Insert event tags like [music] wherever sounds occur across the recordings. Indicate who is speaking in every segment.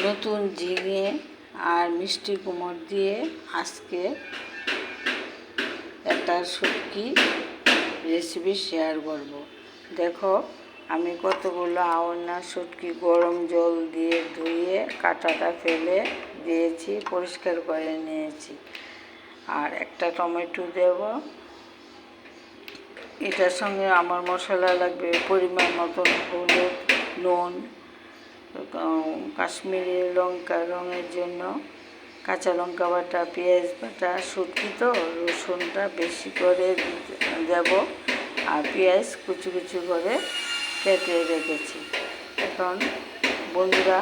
Speaker 1: নতুন ঝিঙে আর মিষ্টি কুমড় দিয়ে আজকে একটা শুটকি রেসিপি শেয়ার করব। দেখো, আমি কতগুলো আওনা শুটকি গরম জল দিয়ে ধুয়ে কাঁটাটা ফেলে দিয়েছি, পরিষ্কার করে নিয়েছি। আর একটা টমেটো দেব। এটার সঙ্গে আমার মশলা লাগবে পরিমাণ মতন হলুদ, নুন কাশ্মীরি লঙ্কা রঙের জন্য কাঁচা লঙ্কা বাটা, পেঁয়াজ বাটা, শুটকি তো, রসুনটা বেশি করে দেব। আর পেঁয়াজ কুচু কুচু করে কেটে রেখেছি। এখন বন্ধুরা,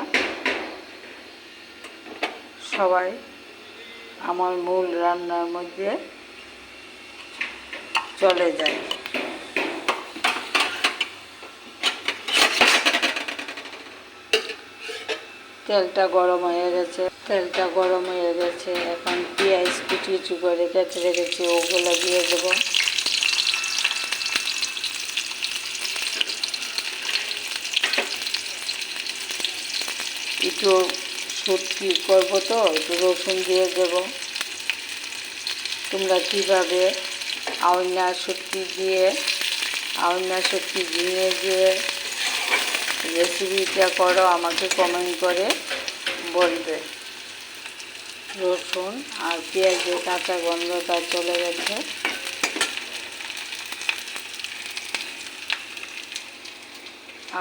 Speaker 1: সবাই আমার মূল রান্নার মধ্যে চলে যায় তেলটা গরম হয়ে গেছে। তেলটা গরম হয়ে গেছে। এখন পেঁয়াজ কুচি কুচি করে কেটে রেখেছি, ওগুলো দিয়ে দেবো। একটু শুটকি করব তো, একটু রসুন দিয়ে দেব। তোমরা কীভাবে আউনা শুটকি দিয়ে আউনা শুটকি ঝিঙে দিয়ে রেসিপিটা করো, আমাকে কমেন্ট করে বলবে। রসুন আর পেঁয়াজের কাঁচা গন্ধটা চলে গেছে।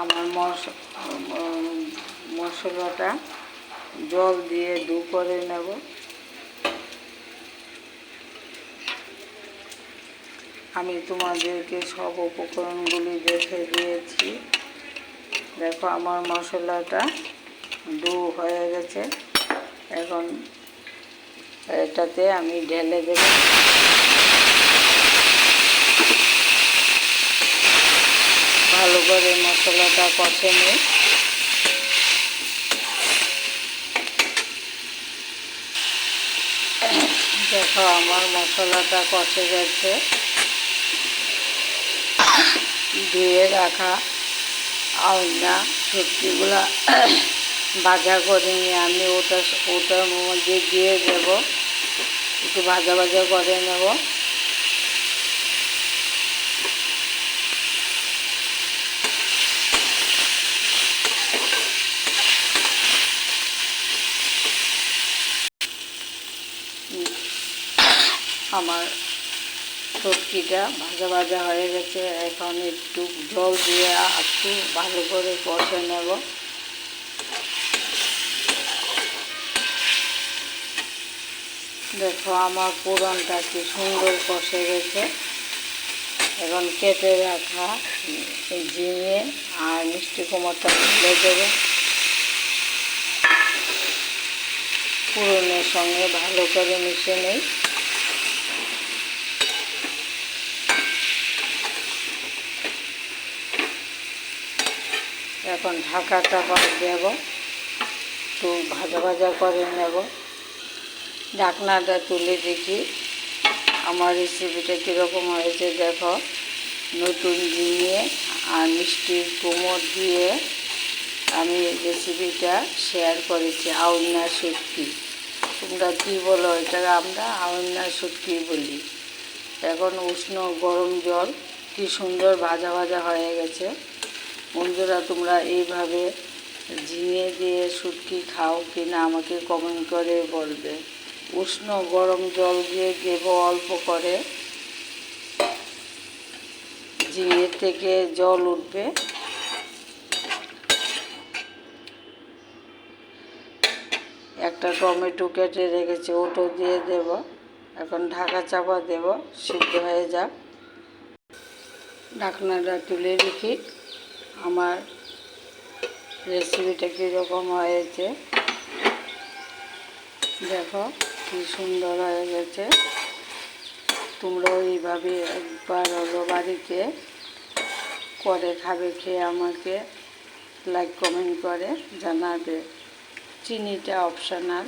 Speaker 1: আমার মশ মশলাটা জল দিয়ে দু করে নেব। আমি তোমাদেরকে সব উপকরণগুলি দেখে দিয়েছি। দেখো আমার মশলাটা ডু হয়ে গেছে। এখন এটাতে আমি ঢেলে দেব। ভালো করে মশলাটা কষে নিই দেখো আমার মশলাটা কষে গেছে। ধুয়ে রাখা। আলনা, সবজিগুলা [coughs] ভাজা করে নিয়ে আমি ওটা ওটার মধ্যে দিয়ে দেব। একটু ভাজা ভাজা করে নেব। আমার সবজিটা ভাজা ভাজা হয়ে গেছে। এখন একটু জল দিয়ে একটু ভালো করে কষে নেব। দেখো আমার পুরনটা কি সুন্দর কষে গেছে। এখন কেটে রাখা ঝিঙে আর মিষ্টি কুমড়টা তুলে দেবে। পুরনের সঙ্গে ভালো করে মিশে নেই। এখন ঢাকাটা করে দেব। একটু ভাজা ভাজা করে নেব। ঢাকনাটা তুলে দেখি। আমার রেসিপিটা কীরকম হয়েছে দেখো। নতুন ঝিঙে আর মিষ্টি কুমড় দিয়ে আমি রেসিপিটা শেয়ার করেছি, আউন্না শুটকি। তোমরা কী বলো, এটা আমরা আউন্না শুটকি বলি। এখন উষ্ণ গরম জল, কি সুন্দর ভাজা ভাজা হয়ে গেছে। বন্ধুরা, তোমরা এইভাবে ঝিঙে দিয়ে শুটকি খাও কি না আমাকে কমেন্ট করে বলবে। উষ্ণ গরম জল দিয়ে দেব অল্প করে। ঝিঙে থেকে জল উঠবে। একটা টমেটো কেটে রেখেছি, ওটো দিয়ে দেব। এখন ঢাকা চাপা দেব, সিদ্ধ হয়ে যাক। ঢাকনাটা তুলে রেখি আমার রেসিপিটা কীরকম হয়েছে? দেখো কি সুন্দর হয়ে গেছে। তোমরাও এইভাবে একবার হলো বাড়িতে করে খাবে, খেয়ে আমাকে লাইক কমেন্ট করে জানাবে। চিনিটা অপশানাল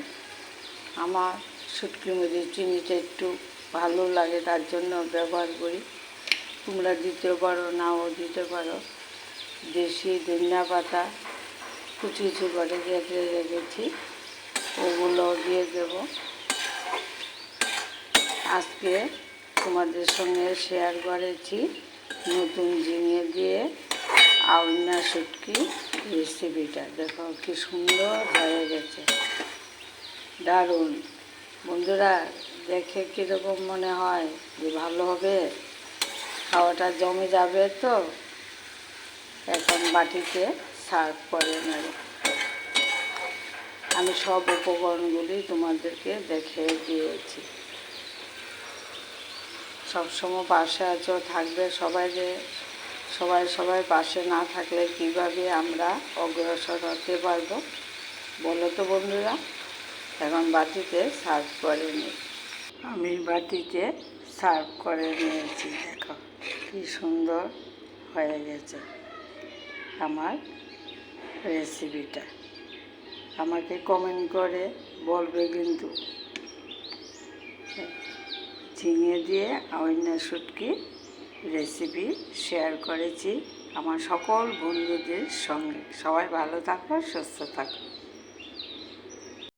Speaker 1: আমার শুটকি মধ্যে চিনিটা একটু ভালো লাগে, তার জন্য ব্যবহার করি। তোমরা দিতে পারো, নাও দিতে পারো। দেশি ধনিয়া পাতা কুচি কুচি করে কেটে রেখেছি। ওগুলো দিয়ে দেব। আজকে তোমাদের সঙ্গে শেয়ার করেছি নতুন ঝিঙে দিয়ে আউনা শুটকি রেসিপিটা দেখো কি সুন্দর হয়ে গেছে। দারুণ। বন্ধুরা, দেখে কীরকম মনে হয়? যে ভালো হবে? খাওয়াটা জমে যাবে তো? এখন বাটিতে সার্ভ করে নেব। আমি সব উপকরণগুলি তোমাদেরকে দেখে দিয়েছি। সবসময় পাশে আছো, থাকবে সবাই যে, সবাই সবাই পাশে না থাকলে কীভাবে আমরা অগ্রসর হতে পারব? বলো তো বন্ধুরা, এখন বাটিতে সার্ভ করে নিই আমি বাটিতে সার্ভ করে নিয়েছি, দেখো কি সুন্দর হয়ে গেছে। আমার রেসিপিটা আমাকে কমেন্ট করে, বলবে কিন্তু। ঝিঙে দিয়ে অন্য শুটকি রেসিপি শেয়ার করেছি। আমার সকল বন্ধুদের সঙ্গে। সবাই ভালো থাকো, সুস্থ থাকো।